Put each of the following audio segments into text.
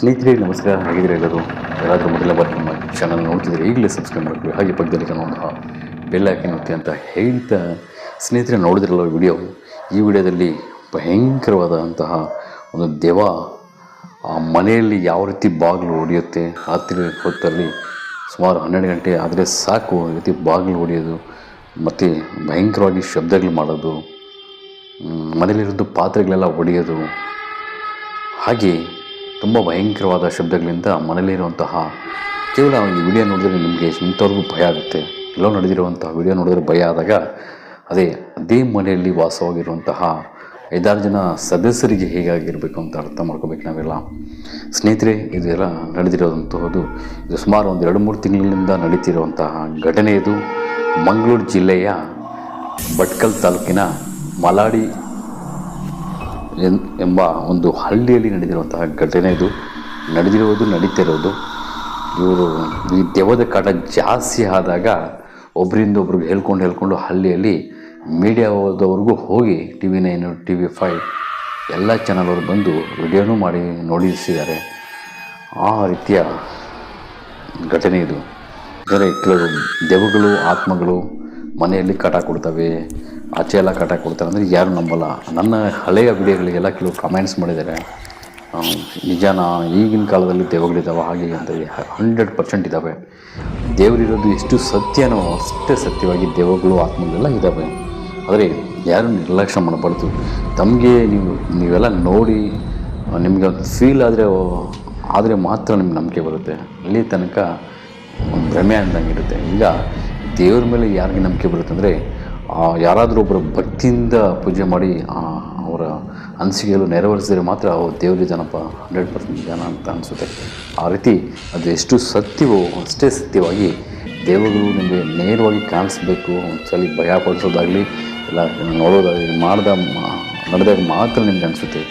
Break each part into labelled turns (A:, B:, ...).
A: ಸ್ನೇಹಿತರೆ, ನಮಸ್ಕಾರ. ಹೇಗಿದ್ರೆ ಎಲ್ಲರೂ? ಯಾರಾದರೂ ಮೊದಲ ಬಾರಿ ನಮ್ಮ ಚಾನಲ್ ನೋಡ್ತಿದ್ರೆ ಈಗಲೇ ಸಬ್ಸ್ಕ್ರೈಬ್ ಮಾಡ್ಕೊಳ್ಳಿ. ಹಾಗೆ ಪಕ್ಕದಲ್ಲಿ ಕಾಣುವಂತಹ ಬೆಲ್ ಹಾಕಿ ಅಂತ ಹೇಳ್ತಾ ಸ್ನೇಹಿತರೆ, ನೋಡಿದ್ರಲ್ಲ ವಿಡಿಯೋ ಈ ವಿಡಿಯೋದಲ್ಲಿ ಭಯಂಕರವಾದಂತಹ ಒಂದು ದೆವ ಆ ಮನೆಯಲ್ಲಿ ಯಾವ ರೀತಿ ಬಾಗಿಲು ಹೊಡೆಯುತ್ತೆ ರಾತ್ರಿ ಹೊತ್ತಲ್ಲಿ ಸುಮಾರು ಹನ್ನೆರಡು ಗಂಟೆ ಆದರೆ ಸಾಕು ಈ ರೀತಿ ಬಾಗಿಲು ಹೊಡೆಯೋದು ಮತ್ತು ಭಯಂಕರವಾಗಿ ಶಬ್ದಗಳು ಮಾಡೋದು ಮನೆಯಲ್ಲಿರೋದು ಪಾತ್ರೆಗಳೆಲ್ಲ ಹೊಡೆಯೋದು ಹಾಗೆ ತುಂಬ ಭಯಂಕರವಾದ ಶಬ್ದಗಳಿಂದ ಮನೇಲಿರುವಂತಹ ಕೇವಲ ಈ ವಿಡಿಯೋ ನೋಡಿದ್ರೆ ನಿಮಗೆ ಇಂಥವ್ರಿಗೂ ಭಯ ಆಗುತ್ತೆ. ಎಲ್ಲೋ ನಡೆದಿರುವಂತಹ ವಿಡಿಯೋ ನೋಡಿದ್ರೆ ಭಯ ಆದಾಗ ಅದೇ ಅದೇ ಮನೆಯಲ್ಲಿ ವಾಸವಾಗಿರುವಂತಹ ಐದಾರು ಜನ ಸದಸ್ಯರಿಗೆ ಹೇಗಾಗಿರಬೇಕು ಅಂತ ಅರ್ಥ ಮಾಡ್ಕೋಬೇಕು ನಾವೆಲ್ಲ. ಸ್ನೇಹಿತರೆ, ಇದೆಲ್ಲ ನಡೆದಿರೋದಂತಹದ್ದು ಇದು ಸುಮಾರು ಒಂದು ಎರಡು ಮೂರು ತಿಂಗಳಿಂದ ನಡೀತಿರುವಂತಹ ಘಟನೆ ಇದು. ಮಂಗಳೂರು ಜಿಲ್ಲೆಯ ಭಟ್ಕಲ್ ತಾಲೂಕಿನ ಮಲಾಡಿ ಎಂಬ ಒಂದು ಹಳ್ಳಿಯಲ್ಲಿ ನಡೆದಿರುವಂತಹ ಘಟನೆ ಇದು. ನಡೆದಿರುವುದು ನಡೀತಿರೋದು ಇವರು ಈ ದೆವ್ವದ ಕಾಟ ಜಾಸ್ತಿ ಆದಾಗ ಒಬ್ಬರಿಂದ ಒಬ್ರಿಗೆ ಹೇಳ್ಕೊಂಡು ಹೇಳ್ಕೊಂಡು ಹಳ್ಳಿಯಲ್ಲಿ ಮೀಡಿಯಾದವ್ರಿಗೂ ಹೋಗಿ T V nine T V five ಎಲ್ಲ ಚಾನಲ್ವರು ಬಂದು ವಿಡಿಯೋನೂ ಮಾಡಿ ನೋಡಿಸಿದ್ದಾರೆ. ಆ ರೀತಿಯ ಘಟನೆ ಇದು. ಅಂದರೆ ಕೆಲವು ದೆವ್ವಗಳು, ಆತ್ಮಗಳು ಮನೆಯಲ್ಲಿ ಕಾಟ ಕೊಡ್ತವೆ. ಆಚೆ ಎಲ್ಲ ಕಾಟ ಕೊಡ್ತಾರೆ. ಅಂದರೆ ಯಾರು ನಂಬಲ್ಲ. ನನ್ನ ಹಳೆಯ ವಿಡಿಯೋಗಳಿಗೆಲ್ಲ ಕೆಲವು ಕಮೆಂಟ್ಸ್ ಮಾಡಿದ್ದಾರೆ. ನಿಜಾನ ಈಗಿನ ಕಾಲದಲ್ಲಿ ದೇವಗಳಿದ್ದಾವೆ ಹಾಗೆ ಅಂತ ಹಂಡ್ರೆಡ್ ಪರ್ಸೆಂಟ್ ಇದ್ದಾವೆ ದೇವರಿರೋದು ಎಷ್ಟು ಸತ್ಯನೋ ಅಷ್ಟೇ ಸತ್ಯವಾಗಿ ದೇವಗಳು ಆತ್ಮಗಳೆಲ್ಲ ಇದ್ದಾವೆ ಆದರೆ ಯಾರು ನಿರ್ಲಕ್ಷ್ಯ ಮಾಡಬಾರ್ದು. ತಮಗೆ ನೀವು, ನೀವೆಲ್ಲ ನೋಡಿ, ನಿಮಗೆ ಒಂದು ಫೀಲ್ ಆದರೆ ಆದರೆ ಮಾತ್ರ ನಿಮ್ಗೆ ನಂಬಿಕೆ ಬರುತ್ತೆ. ಅಲ್ಲಿ ತನಕ ಭ್ರಮೆ ಅಂದಂಗೆ ಇರುತ್ತೆ. ಈಗ ದೇವ್ರ ಮೇಲೆ ಯಾರಿಗೆ ನಂಬಿಕೆ ಬರುತ್ತೆ ಅಂದರೆ ಯಾರಾದರೂ ಒಬ್ಬರು ಭಕ್ತಿಯಿಂದ ಪೂಜೆ ಮಾಡಿ ಅವರ ಅನಿಸಿಕೆಗಳು ನೆರವೇರಿಸಿದರೆ ಮಾತ್ರ ಅವ್ರು ದೇವರಿದ್ದಾನಪ್ಪ ಹಂಡ್ರೆಡ್ ಪರ್ಸೆಂಟ್ ಜನ ಅಂತ ಅನಿಸುತ್ತೆ. ಆ ರೀತಿ ಅದು ಎಷ್ಟು ಸತ್ಯವೋ ಅಷ್ಟೇ ಸತ್ಯವಾಗಿ ದೇವರು ನಿಮಗೆ ನೇರವಾಗಿ ಕಾಣಿಸ್ಬೇಕು. ಒಂದ್ಸಲಿ ಭಯ ಪಡಿಸೋದಾಗಲಿ, ಇಲ್ಲ, ನೋಡೋದಾಗಲಿ, ಮಾಡಿದ ನಡೆದಾಗ ಮಾತ್ರ ನಿಮ್ಗೆ ಅನಿಸುತ್ತೆ.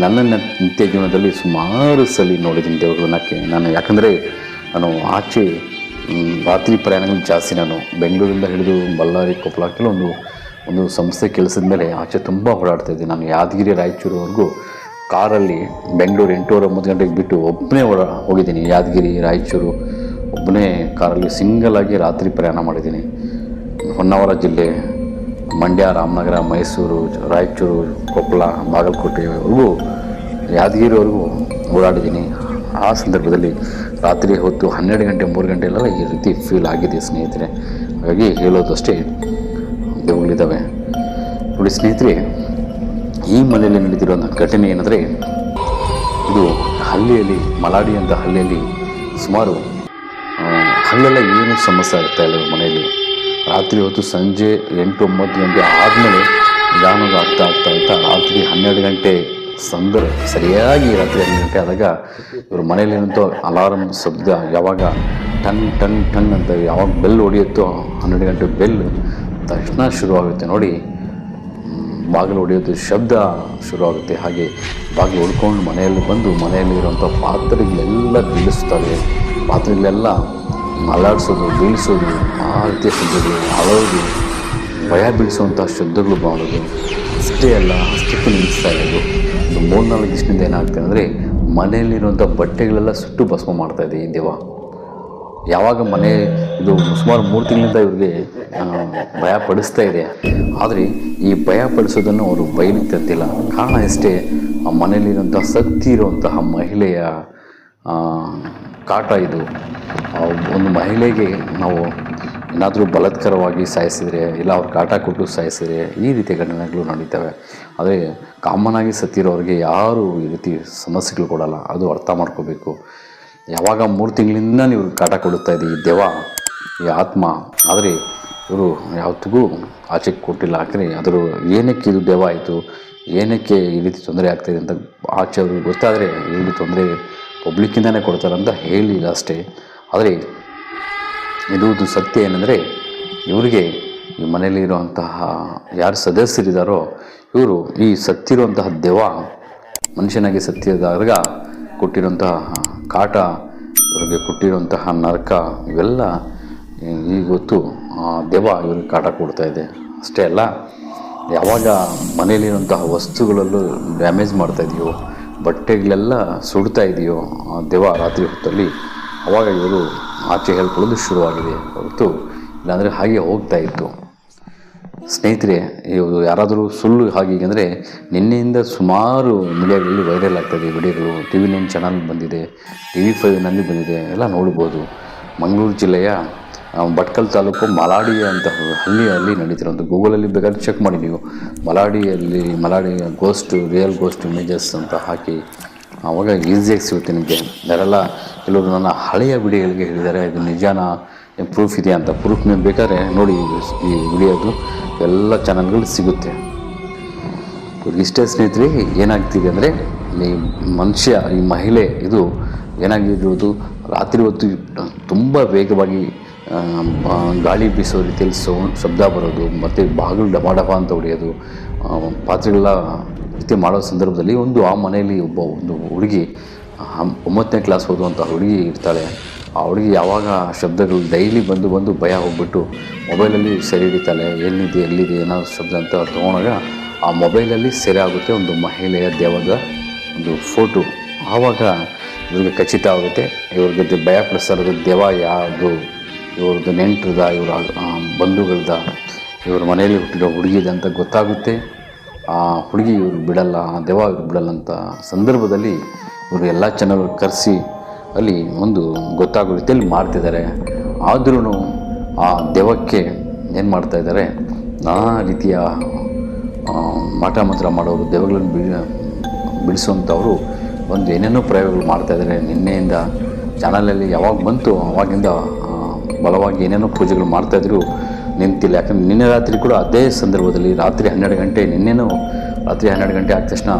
A: ನನ್ನ ನಿತ್ಯ ಜೀವನದಲ್ಲಿ ಸುಮಾರು ಸಲ ನೋಡಿದ್ದೀನಿ ದೇವರು ನಾನು ಯಾಕಂದರೆ ನಾನು ಆಚೆ ರಾತ್ರಿ ಪ್ರಯಾಣಗಳು ಜಾಸ್ತಿ ನಾನು ಬೆಂಗಳೂರಿಂದ ಹಿಡಿದು ಬಳ್ಳಾರಿ, ಕೊಪ್ಪಳ ಒಂದು ಒಂದು ಸಂಸ್ಥೆ ಕೆಲಸದ ಮೇಲೆ ಆಚೆ ತುಂಬ ಓಡಾಡ್ತಾ ಇದ್ದೆ. ನಾನು ಯಾದಗಿರಿ, ರಾಯಚೂರುವರೆಗೂ ಕಾರಲ್ಲಿ ಬೆಂಗಳೂರು ಎಂಟೂವರೆ ಒಂಬತ್ತು ಗಂಟೆಗೆ ಬಿಟ್ಟು ಒಬ್ಬನೇ ಓಡ, ಹೋಗಿದ್ದೀನಿ. ಯಾದಗಿರಿ, ರಾಯಚೂರು ಒಬ್ಬನೇ ಕಾರಲ್ಲಿ ಸಿಂಗಲ್ ಆಗಿ ರಾತ್ರಿ ಪ್ರಯಾಣ ಮಾಡಿದ್ದೀನಿ. ಹೊನ್ನಾವರ ಜಿಲ್ಲೆ, ಮಂಡ್ಯ, ರಾಮನಗರ, ಮೈಸೂರು, ರಾಯಚೂರು, ಕೊಪ್ಪಳ, ಬಾಗಲಕೋಟೆವರೆಗೂ, ಯಾದಗಿರಿವರೆಗೂ ಓಡಾಡಿದ್ದೀನಿ. ಆ ಸಂದರ್ಭದಲ್ಲಿ ರಾತ್ರಿ ಹೊತ್ತು ಹನ್ನೆರಡು ಗಂಟೆ ಮೂರು ಗಂಟೆಲೆಲ್ಲ ಈ ರೀತಿ ಫೀಲ್ ಆಗಿದೆ ಸ್ನೇಹಿತರೆ. ಹಾಗಾಗಿ ಹೇಳೋದಷ್ಟೇ ದೇವುಗಳಿದ್ದಾವೆ. ನೋಡಿ ಸ್ನೇಹಿತರೆ ಈ ಮನೆಯಲ್ಲಿ ನಡೆದಿರುವಂಥ ಘಟನೆ ಏನಂದರೆ ಇದು ಹಳ್ಳಿಯಲ್ಲಿ ಮಲಾಡಿ ಅಂತ ಹಳ್ಳಿಯಲ್ಲಿ ಸುಮಾರು ಆ, ಅಲ್ಲೆಲ್ಲ ಏನು ಸಮಸ್ಯೆ ಆಗ್ತಾ ಇಲ್ಲ ಮನೆಯಲ್ಲಿ. ರಾತ್ರಿ ಹೊತ್ತು ಸಂಜೆ ಎಂಟು ಒಂಬತ್ತು ಗಂಟೆ ಆದಮೇಲೆ ನಿಧಾನವಾಗಿ ಆಗ್ತಾ ಆಗ್ತಾ ಆಗ್ತಾ ರಾತ್ರಿ ಹನ್ನೆರಡು ಗಂಟೆ ಸಂದರ್ ಸರಿಯಾಗಿ ರಾತ್ರಿ ಹನ್ನೆರಡು ಗಂಟೆ ಆದಾಗ ಇವರು ಮನೇಲಿ ಏನಂತೋ ಅಲಾರಮ್ ಶಬ್ದ ಯಾವಾಗ ಟನ್ ಟನ್ ಟನ್ ಅಂತ ಯಾವಾಗ ಬೆಲ್ ಹೊಡೆಯುತ್ತೋ ಹನ್ನೆರಡು ಗಂಟೆ ಬೆಲ್ ತಕ್ಷಣ ಶುರುವಾಗುತ್ತೆ ನೋಡಿ. ಬಾಗಿಲು ಹೊಡೆಯೋದು ಶಬ್ದ ಶುರುವಾಗುತ್ತೆ. ಹಾಗೆ ಬಾಗಿಲು ಹೊಡ್ಕೊಂಡು ಮನೆಯಲ್ಲಿ ಬಂದು ಮನೆಯಲ್ಲಿರುವಂಥ ಪಾತ್ರೆಗಳೆಲ್ಲ ಬೀಳಿಸ್ತವೆ ಪಾತ್ರೆಗಳೆಲ್ಲ ಅಲ್ಲಾಡಿಸೋದು ಬೀಳಿಸೋದು, ಆ ರೀತಿಯ ಶಬ್ದಗಳು, ಅಳೋದು, ಭಯ ಬೀಳಿಸುವಂಥ ಶಬ್ದಗಳು ಬಾಳೋದು ಅಷ್ಟೇ ಅಲ್ಲ ಅಷ್ಟಕ್ಕೂ ನಿಲ್ಲಿಸ್ತಾ ಇರೋದು. ಒಂದು ಮೂರ್ನಾಲ್ಕು ದಿವಸದಿಂದ ಏನಾಗ್ತದೆ ಅಂದರೆ ಮನೆಯಲ್ಲಿರುವಂಥ ಬಟ್ಟೆಗಳೆಲ್ಲ ಸುಟ್ಟು ಭಸ್ಮ ಮಾಡ್ತಾ ಇದೆ ಈ ದೇವ. ಯಾವಾಗ ಮನೆ ಇದು ಸುಮಾರು ಮೂರು ತಿಂಗಳಿಂದ ಇವ್ರಿಗೆ ಭಯ ಪಡಿಸ್ತಾ ಇದೆ. ಆದರೆ ಈ ಭಯ ಪಡಿಸೋದನ್ನು ಅವರು ಬಯಲಿಗೆ ತಂದಿಲ್ಲ ಕಾರಣ ಎಷ್ಟೇ ಆ ಮನೆಯಲ್ಲಿರುವಂಥ ಶಕ್ತಿ ಇರುವಂತಹ ಮಹಿಳೆಯ ಕಾಟ ಇದು. ಒಂದು ಮಹಿಳೆಗೆ ನಾವು ಏನಾದರೂ ಬಲತ್ಕರವಾಗಿ ಸಾಯಿಸಿದರೆ ಇಲ್ಲ ಅವ್ರು ಕಾಟ ಕೊಟ್ಟು ಸಾಯಿಸಿದರೆ ಈ ರೀತಿಯ ಘಟನೆಗಳು ನಡೀತವೆ. ಆದರೆ ಕಾಮನ್ ಆಗಿ ಸತ್ತಿರೋರಿಗೆ ಯಾರು ಈ ರೀತಿ ಸಮಸ್ಯೆಗಳು ಕೊಡಲ್ಲ. ಅದು ಅರ್ಥ ಮಾಡ್ಕೋಬೇಕು. ಯಾವಾಗ ಮೂರು ತಿಂಗಳಿಂದ ನೀವು ಕಾಟ ಕೊಡುತ್ತಾ ಇದ್ದೀವಿ ಈ ದೆವ ಈ ಆತ್ಮ, ಆದರೆ ಇವರು ಯಾವತ್ತಿಗೂ ಆಚೆ ಕೊಟ್ಟಿಲ್ಲ. ಯಾಕಂದರೆ ಅದರ ಏನಕ್ಕೆ ಇದು ದೆವ ಆಯಿತು? ಏನಕ್ಕೆ ಈ ರೀತಿ ತೊಂದರೆ ಆಗ್ತಾಯಿದೆ ಅಂತ ಆಚೆ ಅವ್ರಿಗೆ ಗೊತ್ತಾದರೆ ಈ ರೀತಿ ತೊಂದರೆ ಪಬ್ಲಿಕ್ಕಿಂದನೇ ಕೊಡ್ತಾರಂತ ಹೇಳಿಲ್ಲ ಅಷ್ಟೇ. ಆದರೆ ಇರುವುದು ಸತ್ಯ ಏನಂದರೆ ಇವರಿಗೆ ಈ ಮನೆಯಲ್ಲಿ ಇರುವಂತಹ ಯಾರು ಸದಸ್ಯರಿದ್ದಾರೋ ಇವರು ಈ ಸತ್ತಿರುವಂತಹ ದೆವ ಮನುಷ್ಯನಾಗಿ ಸತ್ತಿದಾಗ ಕೊಟ್ಟಿರುವಂತಹ ಕಾಟ, ಇವರಿಗೆ ಕೊಟ್ಟಿರುವಂತಹ ನರಕ, ಇವೆಲ್ಲ ಈಗ ಗೊತ್ತು ಆ ದೆವ ಇವ್ರಿಗೆ ಕಾಟ ಕೊಡ್ತಾ ಇದೆ. ಅಷ್ಟೇ ಅಲ್ಲ, ಯಾವಾಗ ಮನೆಯಲ್ಲಿರುವಂತಹ ವಸ್ತುಗಳಲ್ಲೂ ಡ್ಯಾಮೇಜ್ ಮಾಡ್ತಾ ಇದೆಯೋ, ಬಟ್ಟೆಗಳೆಲ್ಲ ಸುಡ್ತಾ ಇದೆಯೋ ದೆವ್ವ ರಾತ್ರಿ ಹೊತ್ತಲ್ಲಿ, ಅವಾಗ ಇವರು ಆಚೆ ಹೇಳ್ಕೊಳ್ಳೋದು ಶುರುವಾಗಿದೆ ಹೊರತು ಇಲ್ಲಾಂದರೆ ಹಾಗೆ ಹೋಗ್ತಾ ಇತ್ತು. ಸ್ನೇಹಿತರೆ ಇವರು ಯಾರಾದರೂ ಸುಳ್ಳು ಹಾಗೆ ಅಂದರೆ ನಿನ್ನೆಯಿಂದ ಸುಮಾರು ಮೀಡಿಯಾಗಳಲ್ಲಿ ವೈರಲ್ ಆಗ್ತಾಯಿದೆ ವಿಡಿಯೋಗಳು. ಟಿ ವಿ ನೈನ್ ಚಾನಲ್ ಬಂದಿದೆ ಟಿ ವಿ ಫೈವ್ನಲ್ಲಿ ಬಂದಿದೆ, ಎಲ್ಲ ನೋಡ್ಬೋದು. ಮಂಗಳೂರು ಜಿಲ್ಲೆಯ ಭಟ್ಕಲ್ ತಾಲೂಕು ಮಲಾಡಿ ಅಂತ ಹಳ್ಳಿಯಲ್ಲಿ ನಡೀತಿರೋದು ಗೂಗಲಲ್ಲಿ ಬೇಕಾದ್ರೆ ಚೆಕ್ ಮಾಡಿ ನೀವು. ಮಲಾಡಿಯಲ್ಲಿ Maladi ghost real ghost images ಅಂತ ಹಾಕಿ ಆವಾಗ ಈಸಿಯಾಗಿ ಸಿಗುತ್ತೆ ನಿಮಗೆ. ಯಾರೆಲ್ಲ ಕೆಲವರು ನನ್ನ ಹಳೆಯ ವಿಡಿಯೋಗಳಿಗೆ ಹೇಳಿದ್ದಾರೆ, ಇದು ನಿಜಾನ ಪ್ರೂಫ್ ಇದೆಯಾ ಅಂತ. ಪ್ರೂಫ್ ನೀವು ಬೇಕಾದ್ರೆ ನೋಡಿ ಈ ವಿಡಿಯೋದು. ಎಲ್ಲ ಚಾನಲ್ಗಳು ಸಿಗುತ್ತೆ. ಇಷ್ಟೇ ಸ್ನೇಹಿತರೆ, ಏನಾಗ್ತಿದೆ ಅಂದರೆ ಈ ಮನುಷ್ಯ, ಈ ಮಹಿಳೆ, ಇದು ಏನಾಗಿರ್ಬೋದು, ರಾತ್ರಿ ಹೊತ್ತು ತುಂಬ ವೇಗವಾಗಿ ಗಾಳಿ ಬೀಸೋ ರೀತಿಯಲ್ಲಿ ಸೌಂಡ್, ಶಬ್ದ ಬರೋದು, ಮತ್ತು ಬಾಗಿಲು ಡಬಾ ಡಬಾ ಅಂತ ಹೊಡೆಯೋದು ಪಾತ್ರೆಗಳ ರೀತಿ ಮಾಡೋ ಸಂದರ್ಭದಲ್ಲಿ ಒಂದು ಆ ಮನೆಯಲ್ಲಿ ಒಬ್ಬ ಒಂದು ಹುಡುಗಿ ಒಂಬತ್ತನೇ ಕ್ಲಾಸ್ ಓದುವಂಥ ಹುಡುಗಿ ಇರ್ತಾಳೆ. ಆ ಹುಡುಗಿ ಯಾವಾಗ ಶಬ್ದಗಳು ಡೈಲಿ ಬಂದು ಬಂದು ಭಯ ಹೋಗ್ಬಿಟ್ಟು ಮೊಬೈಲಲ್ಲಿ ಸೆರೆ ಹಿಡಿತಾಳೆ, ಎಲ್ಲಿದೆ ಎಲ್ಲಿದೆ ಏನೋ ಶಬ್ದ ಅಂತ ತೊಗೊಂಡಾಗ ಆ ಮೊಬೈಲಲ್ಲಿ ಸೆರೆ ಆಗುತ್ತೆ ಒಂದು ಮಹಿಳೆಯ ದೇವದ ಒಂದು ಫೋಟೋ ಆವಾಗ ಇವ್ರಿಗೆ ಖಚಿತ ಆಗುತ್ತೆ, ಇವ್ರಿಗೆ ಭಯ ಪ್ರಸಾರದ ದೇವ ಯಾವುದು ಇವ್ರದ್ದು ನೆಂಟ್ರದ, ಇವರ ಬಂಧುಗಳದ, ಇವ್ರ ಮನೆಯಲ್ಲಿ ಹುಟ್ಟಿರೋ ಹುಡುಗಿದೆ ಅಂತ ಗೊತ್ತಾಗುತ್ತೆ. ಆ ಹುಡುಗಿ ಇವ್ರು ಬಿಡಲ್ಲ, ಆ ದೆವ್ವ ಇವ್ರು ಬಿಡಲ್ಲ ಅಂತ ಸಂದರ್ಭದಲ್ಲಿ ಇವರು ಎಲ್ಲ ಚಾನಲ್ ಕರೆಸಿ ಅಲ್ಲಿ ಒಂದು ಗೊತ್ತಾಗೋ ರೀತಿಯಲ್ಲಿ ಮಾಡ್ತಿದ್ದಾರೆ. ಆದ್ರೂ ಆ ದೆವ್ವಕ್ಕೆ ಏನು ಮಾಡ್ತಾ ಇದ್ದಾರೆ? ನಾನಾ ರೀತಿಯ ಮಾಟ ಮಂತ್ರ ಮಾಡೋರು, ದೆವ್ವಗಳನ್ನು ಬಿಡ ಬಿಡಿಸುವಂಥವರು ಒಂದು ಏನೇನೋ ಪ್ರಯೋಗಗಳು ಮಾಡ್ತಾಯಿದ್ದಾರೆ ನಿನ್ನೆಯಿಂದ ಚಾನಲಲ್ಲಿ ಯಾವಾಗ ಬಂತು, ಅವಾಗಿಂದ ಬಲವಾಗಿ ಏನೇನೋ ಪೂಜೆಗಳು ಮಾಡ್ತಾಯಿದ್ರು ನಿಂತಿಲ್ಲ. ಯಾಕಂದರೆ ನಿನ್ನೆ ರಾತ್ರಿ ಕೂಡ ಅದೇ ಸಂದರ್ಭದಲ್ಲಿ ರಾತ್ರಿ ಹನ್ನೆರಡು ಗಂಟೆ, ನಿನ್ನೆನೂ ರಾತ್ರಿ ಹನ್ನೆರಡು ಗಂಟೆ ಆದ ತಕ್ಷಣ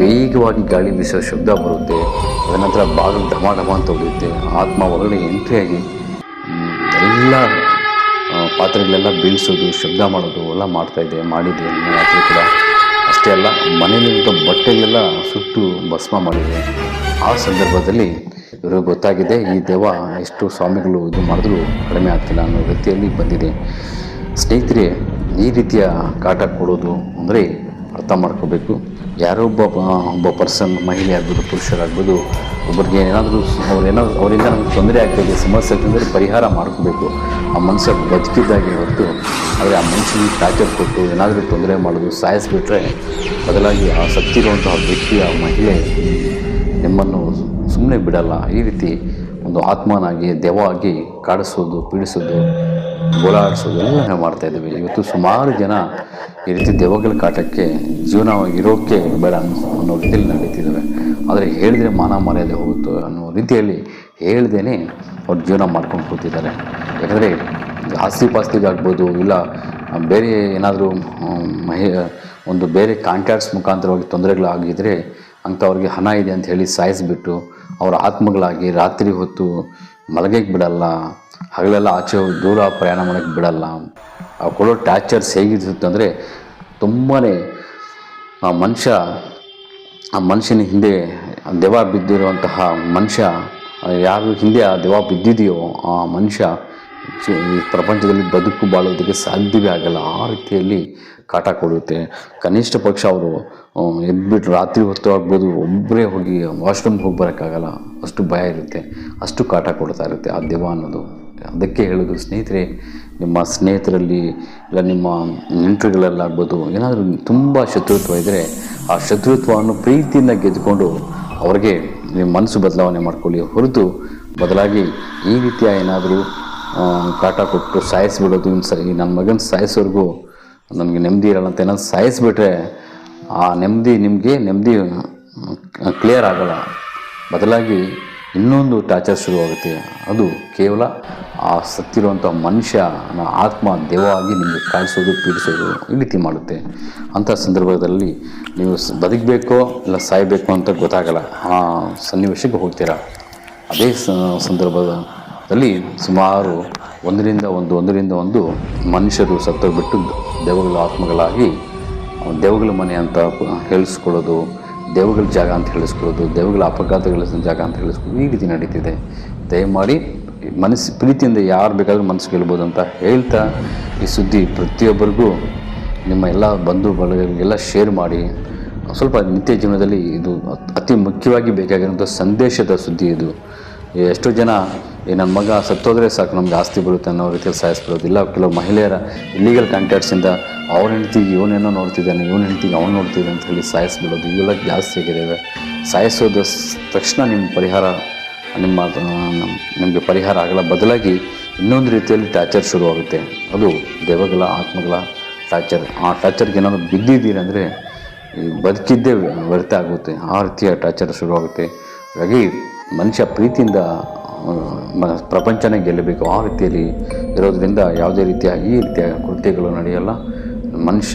A: ವೇಗವಾಗಿ ಗಾಳಿ ಬೀಸೋ ಶಬ್ದ ಬರುತ್ತೆ. ಅದರ ನಂತರ ಬಾಗಿಲು ಢಮ ಢಮ ಅಂತ ಹೊಡೆಯುತ್ತೆ. ಆತ್ಮ ಒಳಗಡೆ ಆಗಿ ಎಲ್ಲ ಪಾತ್ರೆಗಳೆಲ್ಲ ಬೀಳಿಸೋದು, ಶಬ್ದ ಮಾಡೋದು, ಎಲ್ಲ ಮಾಡ್ತಾಯಿದೆ ಮಾಡಿದೆ. ನಿನ್ನೆ ರಾತ್ರಿ ಕೂಡ. ಅಷ್ಟೇ ಅಲ್ಲ ಮನೆಯಲ್ಲಿದ್ದ ಬಟ್ಟೆಗೆಲ್ಲ ಸುಟ್ಟು ಭಸ್ಮ ಮಾಡಿದೆ ಆ ಸಂದರ್ಭದಲ್ಲಿ ಇವರು ಗೊತ್ತಾಗಿದೆ, ಈ ದೆವ್ವ ಎಷ್ಟು ಸ್ವಾಮಿಗಳು ಇದು ಮಾಡಿದ್ರು ಕಡಿಮೆ ಆಗ್ತಿಲ್ಲ ಅನ್ನೋ ರೀತಿಯಲ್ಲಿ ಬಂದಿದೆ. ಸ್ನೇಹಿತರೆ, ಈ ರೀತಿಯ ಕಾಟ ಕೊಡೋದು ಅಂದರೆ ಅರ್ಥ ಮಾಡ್ಕೋಬೇಕು. ಯಾರೋ ಒಬ್ಬ ಒಬ್ಬ ಪರ್ಸನ್ ಮಹಿಳೆ ಆಗ್ಬೋದು, ಪುರುಷರಾಗ್ಬೋದು ಒಬ್ಬರಿಗೆ ಏನಾದರೂ ಅವ್ರೇನೋ ಅವರಿಂದ ನಮ್ಗೆ ತೊಂದರೆ ಆಗ್ತದೆ, ಸಮಸ್ಯೆ ಆಗ್ತಂದರೆ ಪರಿಹಾರ ಮಾಡ್ಕೋಬೇಕು. ಆ ಮನುಷ್ಯ ಬದುಕಿದ್ದಾಗೆ ಹೊರತು, ಆದರೆ ಆ ಮನುಷ್ಯನಿಗೆ ಟಾಚರ್ ಕೊಟ್ಟು ಏನಾದರೂ ತೊಂದರೆ ಮಾಡೋದು ಸಾಯಿಸಿಬಿಟ್ರೆ ಬದಲಾಗಿ ಆ ಸತ್ತಿರುವಂತಹ ವ್ಯಕ್ತಿ, ಆ ಮಹಿಳೆ ನಿಮ್ಮನ್ನು ಸುಮ್ಮನೆ ಬಿಡಲ್ಲ. ಈ ರೀತಿ ಒಂದು ಆತ್ಮನಾಗಿ, ದೆವ್ವ ಆಗಿ ಕಾಡಿಸೋದು, ಪೀಡಿಸೋದು ಗೋಳಾಡಿಸೋದು ಎಲ್ಲ ಮಾಡ್ತಾ ಇದ್ದೀವಿ. ಇವತ್ತು ಸುಮಾರು ಜನ ಈ ರೀತಿ ದೆವ್ವಗಳ ಕಾಟಕ್ಕೆ ಜೀವನ ಇರೋಕ್ಕೆ ಬೇಡ ಅನ್ನೋ ರೀತಿಯಲ್ಲಿ ನಡೀತಿದ್ದಾವೆ ಆದರೆ ಹೇಳಿದರೆ ಮಾನ ಮರ್ಯಾದೆ ಹೋಗುತ್ತೆ ಅನ್ನೋ ರೀತಿಯಲ್ಲಿ ಹೇಳ್ದೇನೆ ಅವ್ರು ಜೀವನ ಮಾಡ್ಕೊಂಡು ಕೂತಿದ್ದಾರೆ. ಯಾಕಂದರೆ ಆಸ್ತಿ ಪಾಸ್ತಿಗಾಗ್ಬೋದು ಇಲ್ಲ ಬೇರೆ ಏನಾದರೂ ಮಹಿ, ಒಂದು ಬೇರೆ ಕಾಂಟ್ಯಾಕ್ಟ್ಸ್ ಮುಖಾಂತರವಾಗಿ ತೊಂದರೆಗಳಾಗಿದ್ದರೆ ಅಂಥವ್ರಿಗೆ ಹಣ ಇದೆ ಅಂತ ಹೇಳಿ ಸಾಯಿಸಿಬಿಟ್ಟು ಅವರ ಆತ್ಮಗಳಾಗಿ ರಾತ್ರಿ ಹೊತ್ತು ಮಲಗಕ್ಕೆ ಬಿಡಲ್ಲ, ಹಗಲೆಲ್ಲ ಆಚೆ ದೂರ ಪ್ರಯಾಣ ಮಾಡೋಕ್ಕೆ ಬಿಡಲ್ಲ. ಆ ಕೊಡೋ ಟ್ಯಾಚರ್ಸ್ ಹೇಗಿರುತ್ತೆ ಅಂದರೆ ತುಂಬಾ ಆ ಮನುಷ್ಯ, ಆ ಮನುಷ್ಯನ ಹಿಂದೆ ದೆವ ಬಿದ್ದಿರುವಂತಹ ಮನುಷ್ಯ ಯಾರು ಹಿಂದೆ ಆ ದೆವ ಬಿದ್ದಿದೆಯೋ ಆ ಮನುಷ್ಯ ಈ ಪ್ರಪಂಚದಲ್ಲಿ ಬದುಕು ಬಾಳೋದಕ್ಕೆ ಸಾಧ್ಯವೇ ಆಗಲ್ಲ. ಆ ರೀತಿಯಲ್ಲಿ ಕಾಟ ಕೊಡುತ್ತೆ. ಕನಿಷ್ಠ ಪಕ್ಷ ಅವರು ಎದ್ಬಿಟ್ಟು ರಾತ್ರಿ ಹೊತ್ತು ಆಗ್ಬೋದು ಒಬ್ಬರೇ ಹೋಗಿ ವಾಶ್ರೂಮ್ಗೆ ಹೋಗಿ ಬರೋಕ್ಕಾಗಲ್ಲ ಅಷ್ಟು ಭಯ ಇರುತ್ತೆ, ಅಷ್ಟು ಕಾಟ ಕೊಡ್ತಾ ಇರುತ್ತೆ ಆ ದೆವ್ವ ಅನ್ನೋದು. ಅದಕ್ಕೆ ಹೇಳೋದು, ಸ್ನೇಹಿತರೆ, ನಿಮ್ಮ ಸ್ನೇಹಿತರಲ್ಲಿ ಇಲ್ಲ ನಿಮ್ಮ ನೆಂಟರುಗಳಲ್ಲಾಗ್ಬೋದು, ಏನಾದರೂ ತುಂಬ ಶತ್ರುತ್ವ ಇದ್ದರೆ ಆ ಶತ್ರುತ್ವವನ್ನು ಪ್ರೀತಿಯಿಂದ ಗೆದ್ದುಕೊಂಡು ಅವ್ರಿಗೆ ನಿಮ್ಮ ಮನಸ್ಸು ಬದಲಾವಣೆ ಮಾಡ್ಕೊಳ್ಳಿ. ಹೊರತು ಬದಲಾಗಿ ಈ ರೀತಿಯ ಏನಾದರೂ ಕಾಟ ಕೊಟ್ಟು ಸಾಯಿಸಿಬಿಡೋದು ಸರಿ ನನ್ನ ಮಗನ ಸಾಯಿಸೋರ್ಗೂ ನನಗೆ ನೆಮ್ಮದಿ ಇರಲ್ಲ ಅಂತ ಏನಾದ್ರು ಸಾಯಿಸಿಬಿಟ್ರೆ ಆ ನೆಮ್ಮದಿ ನಿಮಗೆ ನೆಮ್ಮದಿ ಕ್ಲಿಯರ್ ಆಗಲ್ಲ. ಬದಲಾಗಿ ಇನ್ನೊಂದು ಟಾರ್ಚರ್ ಶುರುವಾಗುತ್ತೆ. ಅದು ಕೇವಲ ಆ ಸತ್ತಿರುವಂಥ ಮನುಷ್ಯನ ಆತ್ಮ ದೇವವಾಗಿ ನಿಮಗೆ ಕಾಯಿಸೋದು, ಪೀಡಿಸೋದು ಈ ರೀತಿ ಮಾಡುತ್ತೆ. ಅಂಥ ಸಂದರ್ಭದಲ್ಲಿ ನೀವು ಬದುಕಬೇಕೋ ಇಲ್ಲ ಸಾಯಬೇಕು ಅಂತ ಗೊತ್ತಾಗಲ್ಲ. ಆ ಸನ್ನಿವೇಶಕ್ಕೆ ಹೋಗ್ತೀರಾ? ಅದೇ ಸಂದರ್ಭದಲ್ಲಿ ಸುಮಾರು ಒಂದರಿಂದ ಒಂದು ಒಂದರಿಂದ ಒಂದು ಮನುಷ್ಯರು ಸತ್ತೋಗ್ಬಿಟ್ಟು ದೆವ್ವಗಳ ಆತ್ಮಗಳಾಗಿ ದೆವ್ವಗಳ ಮನೆ ಅಂತ ಹೇಳಿಸ್ಕೊಳ್ಳೋದು, ದೇವಗಳ ಜಾಗ ಅಂತ ಹೇಳಿಸ್ಕೊಳ್ಳೋದು, ದೇವಗಳ ಅಪಘಾತಗಳ ಜಾಗ ಅಂತ ಹೇಳಿಸ್ಕೊಳ್ಳೋದು ಈ ರೀತಿ ನಡೀತಿದೆ. ದಯಮಾಡಿ ಮನಸ್ಸು, ಪ್ರೀತಿಯಿಂದ ಯಾರು ಬೇಕಾದರೂ ಮನಸ್ಸು ಗೆಲ್ಬೋದು ಅಂತ ಹೇಳ್ತಾ ಈ ಸುದ್ದಿ ಪ್ರತಿಯೊಬ್ಬರಿಗೂ ನಿಮ್ಮ ಎಲ್ಲ ಬಂಧು ಬಳಗಗಳಿಗೆಲ್ಲ ಶೇರ್ ಮಾಡಿ. ಸ್ವಲ್ಪ ನಿತ್ಯ ಜೀವನದಲ್ಲಿ ಇದು ಅತಿ ಮುಖ್ಯವಾಗಿ ಬೇಕಾಗಿರುವಂಥ ಸಂದೇಶದ ಸುದ್ದಿ ಇದು. ಎಷ್ಟೋ ಜನ ಈ ನನ್ನ ಮಗ ಸತ್ತೋದ್ರೆ ಸಾಕು, ನಮ್ಗೆ ಆಸ್ತಿ ಬರುತ್ತೆ ಅನ್ನೋ ರೀತಿಯಲ್ಲಿ ಸಾಯಿಸ್ಬಿಡೋದಿಲ್ಲ ಕೆಲವು ಮಹಿಳೆಯರ ಇಲ್ಲೀಗಲ್ ಕಾಂಟ್ಯಾಕ್ಟ್ಸಿಂದ ಅವ್ರ ಹೆಂಡ್ತಿಗೆ ಇವನೇನೋ ನೋಡ್ತಿದ್ದಾನೆ, ಇವನ ಹೆಂಡ್ತಿಗೆ ಅವ್ನು ನೋಡ್ತಿದ್ದಾನೆ ಅಂತ ಹೇಳಿ ಸಾಯಿಸ್ಬಿಡೋದು. ಇವೆಲ್ಲ ಜಾಸ್ತಿ ಆಗಿದ್ದಾವೆ ಸಾಯಿಸೋದ ತಕ್ಷಣ ನಿಮ್ಮ ಪರಿಹಾರ, ನಿಮ್ಮ ನಿಮಗೆ ಪರಿಹಾರ ಆಗಲ್ಲ ಬದಲಾಗಿ ಇನ್ನೊಂದು ರೀತಿಯಲ್ಲಿ ಟ್ಯಾಚರ್ ಶುರುವಾಗುತ್ತೆ. ಅದು ದೇವಗಳ, ಆತ್ಮಗಳ ಟಾರ್ಚರ್ ಆ ಟಾರ್ಚರ್ಗೆ ಏನಾದರೂ ಬಿದ್ದಿದ್ದೀರಿ ಅಂದರೆ ಈ ಬದುಕಿದ್ದೇ ವ್ಯರ್ಥ ಆಗುತ್ತೆ. ಆ ರೀತಿಯ ಟಾರ್ಚರ್ ಶುರುವಾಗುತ್ತೆ. ಹಾಗಾಗಿ ಮನುಷ್ಯ ಪ್ರೀತಿಯಿಂದ ಪ್ರಪಂಚನೇ ಗೆಲ್ಲಬೇಕು. ಆ ರೀತಿಯಲ್ಲಿ ಇರೋದ್ರಿಂದ ಯಾವುದೇ ರೀತಿಯ ಈ ರೀತಿಯ ಕೃತ್ಯಗಳು ನಡೆಯಲ್ಲ.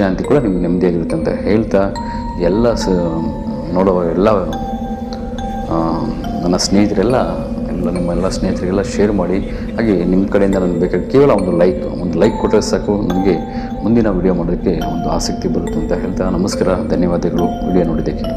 A: ಅಂತ ಕೂಡ ನಿಮ್ಗೆ ನೆಮ್ಮದಿಯಾಗಿರುತ್ತೆ ಅಂತ ಹೇಳ್ತಾ ಎಲ್ಲ ಸ, ನೋಡುವ ಎಲ್ಲ ನನ್ನ ಸ್ನೇಹಿತರೆಲ್ಲ, ಎಲ್ಲ ನಿಮ್ಮ ಎಲ್ಲ ಸ್ನೇಹಿತರಿಗೆಲ್ಲ ಶೇರ್ ಮಾಡಿ. ಹಾಗೆ ನಿಮ್ಮ ಕಡೆಯಿಂದ ನನಗೆ ಬೇಕಾದ ಕೇವಲ ಒಂದು ಲೈಕ್ ಒಂದು ಲೈಕ್ ಕೊಟ್ಟರೆ ಸಾಕು. ನನಗೆ ಮುಂದಿನ ವಿಡಿಯೋ ಮಾಡೋದಕ್ಕೆ ಒಂದು ಆಸಕ್ತಿ ಬರುತ್ತೆ ಅಂತ ಹೇಳ್ತಾ ನಮಸ್ಕಾರ, ಧನ್ಯವಾದಗಳು. ವಿಡಿಯೋ ನೋಡಿದ್ದಕ್ಕೆ.